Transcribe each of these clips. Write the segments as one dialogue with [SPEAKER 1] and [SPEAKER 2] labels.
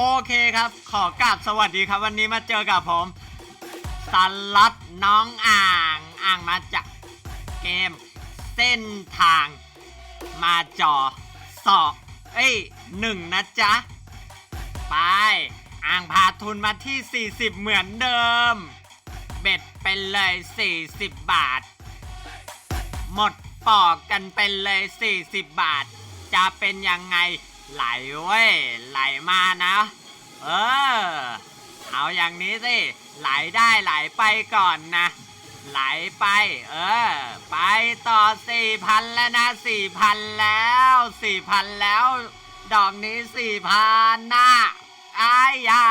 [SPEAKER 1] โอเคครับ ขอกราบสวัสดีครับ วันนี้มาเจอกับผมสลัดน้องอ่างอ่างมาจากเกม เส้นทาง มาจอสอบเอ้ยหนึ่งนะจ๊ะ ไป อ่างพาทุนมาที่ 40 เหมือนเดิม เบ็ดเป็นเลย 40 บาท หมดปอกกันเป็นเลย 40 บาท จะเป็นยังไง ไหลเว้ย ไหลมานะ เออ เอาอย่างนี้สิ ไหลได้ไหลไปก่อนนะ ไหลไป เออ ไปต่อ4,000แล้วนะ4,000แล้ว4,000แล้ว ดอกนี้4,000นนะอายยา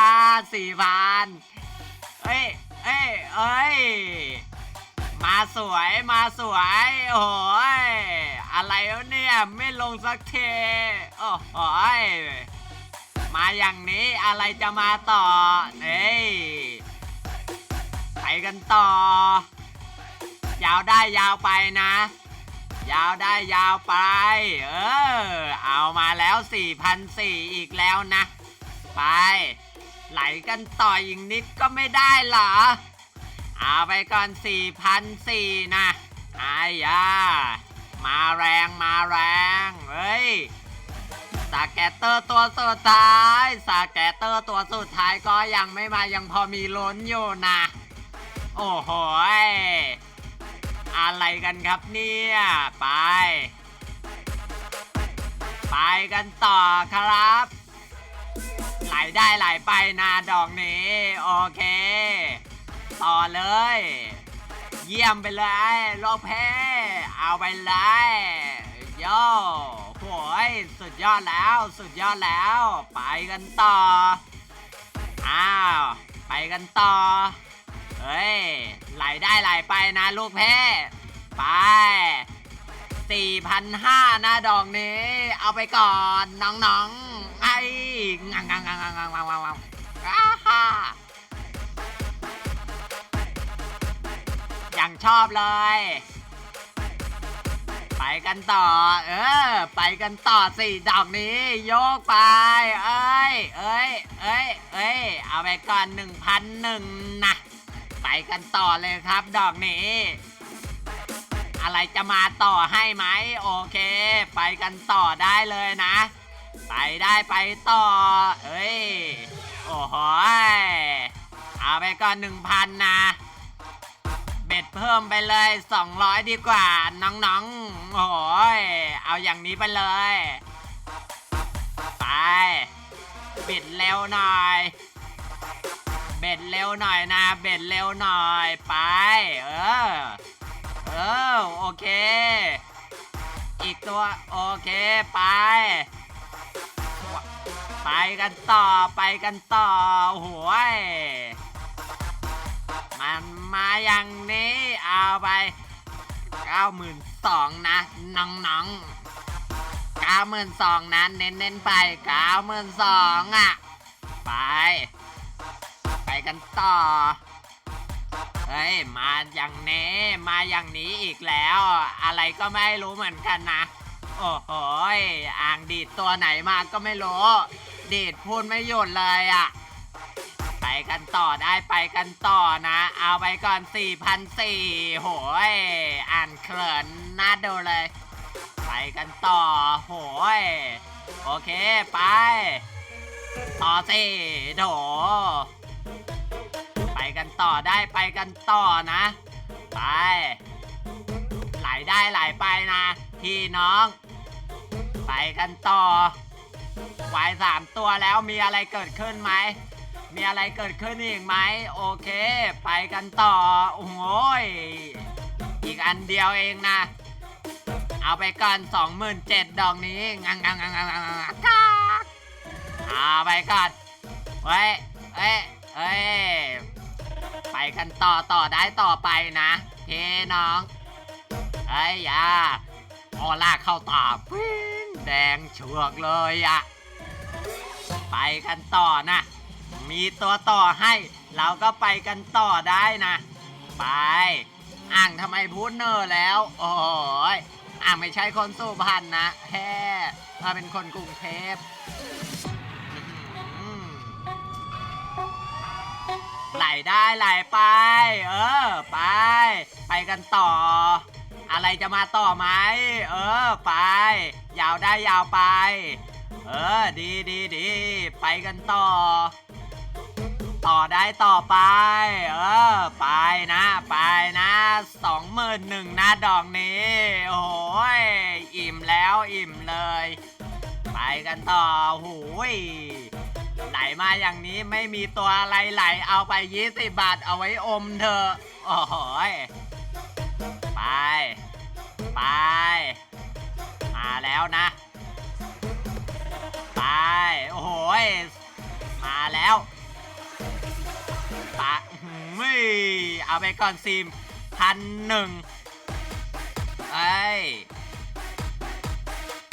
[SPEAKER 1] 4,000เอ้ยเอ้ยเอ้ย มาสวยมาสวย โอ้ยอะไรวะเนี่ย ไม่ลงสักเทโอ้โหยมาอย่างนี้อะไรจะมาต่อเอ้ยไปกันต่อ ยาวได้ยาวไปนะ ยาวได้ยาวไป เออ เอามาแล้ว4,004อีกแล้วนะ ไป ไหลกันต่ออีกนิดก็ไม่ได้เหรอ เอาไปก่อน4,004นะอายามาแรงมาแรงเฮ้ยสาแกตเตอร์ตัวสุดท้ายสาแกตเตอร์ตัวสุดท้ายก็ยังไม่มายังพอมีล้นอยู่นะ โอ้โหยอะไรกันครับเนี่ย ไป ไปกันต่อครับ ไหลได้ไหลไปนะดอกนี้ โอเค ต่อเลย เยี่ยมไปเลยโลกแพ้ เอาไปเลยโย่โหยสุดยอดแล้ว สุดยอดแล้ว ไปกันต่อ อ้าว ไปกันต่อ เฮ้ย ไหลได้ไหลไปนะลูกแพ้ ไป4,500นะดอกนี้ เอาไปก่อนน้องๆไอ้งังงังงังงังงังงังงัง อย่างชอบเลย ไปกันต่อ เออ ไปกันต่อสิดอกนี้ โยกไป เอ้ย เอ้ย เอ้ย เอ้ย เอาไปก่อนหนึ่งพันหนึ่งนะ ไปกันต่อเลยครับดอกนี้ อะไรจะมาต่อให้ไหม โอเค ไปกันต่อได้เลยนะ ไปได้ไปต่อ เอ้ย โอ้โหเอาไปก่อนหนึ่งพันนะ เบ็ดเพิ่มไปเลย 200 ดีกว่า น้องๆ โอ้ยเอาอย่างนี้ไปเลย ไป เบิดเร็วหน่อย เบ็ดเร็วหน่อยนะ เบ็ดเร็วหน่อย ไป เออ เออ โอเค อีกตัว โอเค ไปไปกันต่อไปกันต่อโหย มันมาอย่างนี้เอาไป92,000นะน้องๆ92,000นะเน้นๆไป92,000อะ ไป ไปกันต่อ เฮ้ย มาอย่างนี้มาอย่างนี้อีกแล้ว อะไรก็ไม่รู้เหมือนกันนะ โอ้โหอ่างดีดตัวไหนมาก็ไม่รู้ ดีดพูดไม่หยุดเลยอะ กันต่อได้ไปกันต่อนะ เอาไปก่อน4,004โหยอ่านเขินน่าดูเลย ไปกันต่อ โหยโอเคไป ต่อสิโถไปกันต่อได้ไปกันต่อนะ ไป ไหลได้ไหลไปนะ พี่น้อง ไปกันต่อวายสามตัวแล้วมีอะไรเกิดขึ้นไหม มีอะไรเกิดขึ้นอีกไหมโอเค ไปกันต่อ โอ้โหยอีกอันเดียวเองนะ เอาไปก่อน27,000ดอกนี้งังงังงังงังงังงังกักเอาไปก่อนเฮ้ยเฮ้ยเฮ้ยไปกันต่อต่อได้ต่อไปนะเฮ้น้องไอ้ยอยาออล่าเข้าตาปิ้งแดงเชือกเลยอะไปกันต่อนะ มีตัวต่อให้ เราก็ไปกันต่อได้นะ ไป อ่างทำไมพูดเนอร์แล้ว โอ้ยอ่างไม่ใช่คนสุพรรณนะแฮ่มาเป็นคนกรุงเทพอื้อหือได้ไหลไป เออ ไป ไปกันต่อ อะไรจะมาต่อไหม เออ ไป ยาวได้ยาวไป เออ ดีดีดี ไปกันต่อ ต่อได้ต่อไป เออ ไปนะ ไปนะสองหมื่นหนึ่งนะดอกนี้ โอ้ยอิ่มแล้วอิ่มเลย ไปกันต่อหูยไหลมาอย่างนี้ไม่มีตัวอะไรไหลเอาไป20บบาทเอาไว้อมเธอะ โอ้ยไป ไป มาแล้วนะ ไป โอ้ยมาแล้ว ปะอื้อหือเอาไปก่อนซิมพันหนึ่งเอ้ย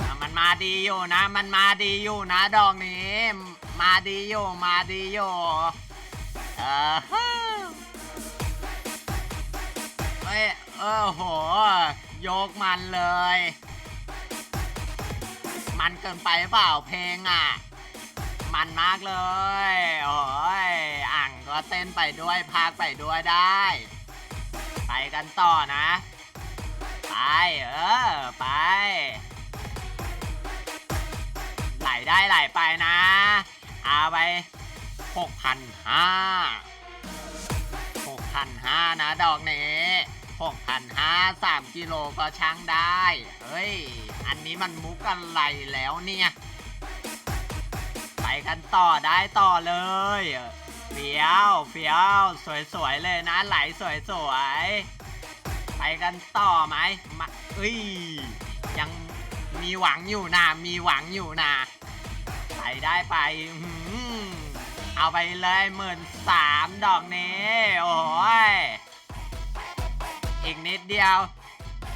[SPEAKER 1] อะมันมาดีอยู่นะ มันมาดีอยู่นะดอกนี้ มาดีอยู่มาดีอยู่เออฮึเอ้ยเออโหโยกมันเลย มันเกินไปเปล่าเพลงอะ มันมากเลย โอ้ยอ่างก็เต้นไปด้วยพากไปด้วยได้ ไปกันต่อนะ ไปเออไป ไหลได้ไหลไปนะเอาไปหกพันห้าหกพันห้านะดอกนี้หกพันห้าสามกิโลก็ช่างได้ เฮ้ย อันนี้มันมุกอะไรแล้วเนี่ย กันต่อได้ต่อเลยเฟี้ยวเฟี้ยวสวยๆเลยนะไหลสวยๆไปกันต่อไหมมาเอ้ยยังมีหวังอยู่นะมีหวังอยู่นะไปได้ไปเอาไปเลยหมื่นสามดอกนี้โอ้ยอีกนิดเดียว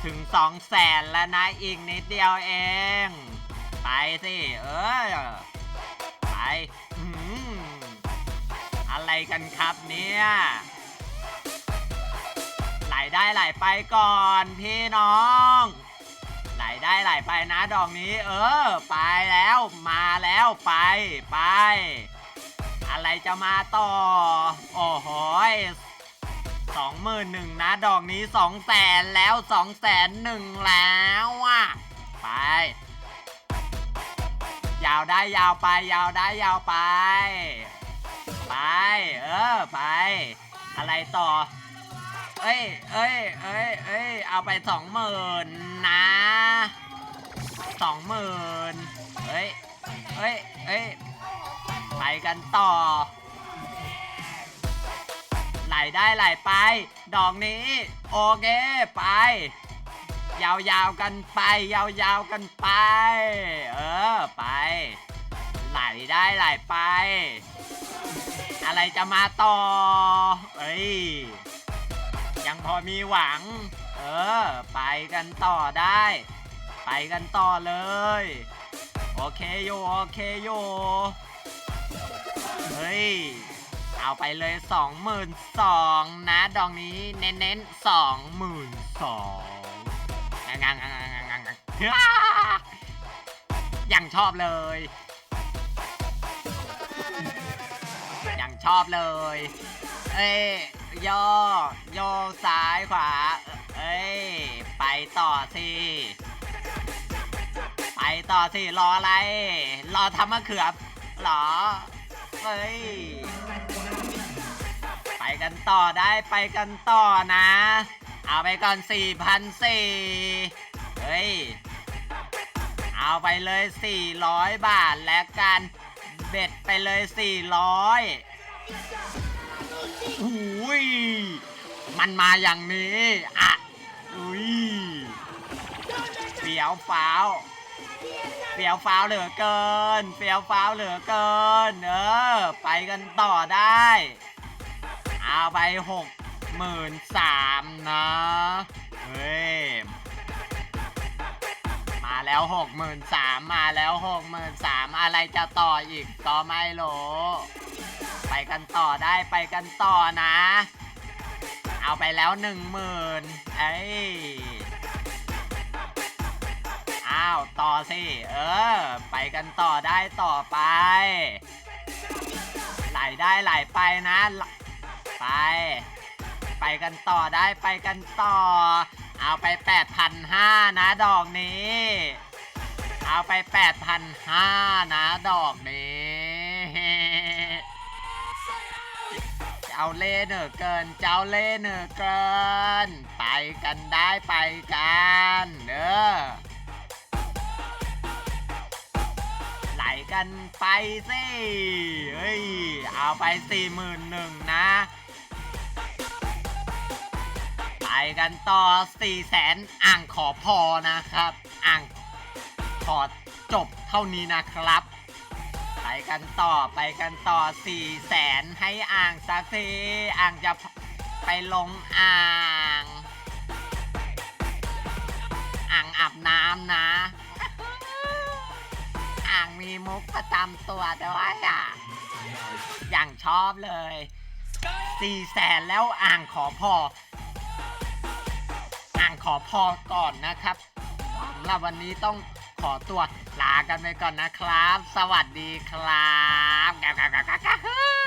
[SPEAKER 1] ถึงสองแสนแล้วนะอีกนิดเดียวเอง ไปสิ เออ ไปอื้อหืออะไรกันครับเนี่ยไหลได้ไหลไปก่อนพี่น้องไหลได้ไหลไปนะดอกนี้ เออ ไปแล้วมาแล้วไปไป อะไรจะมาต่อ โอ้โหสองหมื่นหนึ่งนะดอกนี้สองแสนแล้วสองแสนหนึ่งแล้วอะไป ยาวได้ยาวไป ยาวได้ยาวไป ไป เออไป อะไรต่อ เอ้ยเอ้ยเอ้ยเอ้ยเอาไปสองหมื่นนะสองหมื่นเฮ้ยเฮ้ยเฮ้ยไปกันต่อ ไหลได้ไหลไป ดอกนี้ โอเค ไป ยาวๆกันไป ยาวๆกันไป เออไป ไหลได้ไหลไป อะไรจะมาต่อ เอ้ย ยังพอมีหวัง เออ ไปกันต่อได้ ไปกันต่อเลย โอเคโยโอเคโยเฮ้ยเอาไปเลยสองหมื่นสองนะ ดองนี้เน้นๆสอ งงงงงังงังงังงังงังยังชอบเลย ยังชอบเลย เอ้ยย่อโยซ้ายขวา เอ้ย ไปต่อสิไปต่อสิรออะไร รอทำมะเขือเหรอ เฮ้ย ไปกันต่อได้ไปกันต่อนะ เอาไปก่อน4 0 0 4เฮ้ย เอาไปเลย 400 บาทแล้วกัน เบ็ดไปเลย 400อุ้ยมันมาอย่างนี้ อะ อุ้ยเฟี้ยวฟ้าวเฟี้ยวฟ้าวเหลือเกินเฟี้ยวฟ้าวเหลือเกิน เออ ไปกันต่อได้ เอาไปหก หมื่นสามนะ เฮ้ย มาแล้วหกหมื่นสามมาแล้วหกหมื่นสามอะไรจะต่ออีกก็ไม่รู้ไปกันต่อได้ไปกันต่อนะ เอาไปแล้วหนึ่งหมื่นเอ้ย อ้าว ต่อสิ เออ ไปกันต่อได้ต่อไปไหลได้ไหลไปนะไหลไป ไปกันต่อได้ไปกันต่อ เอาไป 8,500 นะดอกนี้ เอาไป 8,500 นะดอกนี้ เจ้าเล่เหนือเกิน เจ้าเล่เหนือเกิน ไปกันได้ไปกันเด้อไหลกันไปสิ เฮ้ย เอาไปสี่หมื่นหนึ่งนะ ไปกันต่อสี่แสนอ่างขอพอนะครับ อ่างขอจบเท่านี้นะครับไปกันต่อไปกันต่อสี่แสนให้อ่างสักทีอ่างจะไปลงอ่าง อ่างอาบน้ำนะ อ่างมีมุกประจำตัวด้วยอะอย่างชอบเลยสี่แสนแล้วอ่างขอพอ อ่างขอพอก่อนนะครับสำหรับวันนี้ต้องขอตัวลากันไปก่อนนะครับ สวัสดีครับ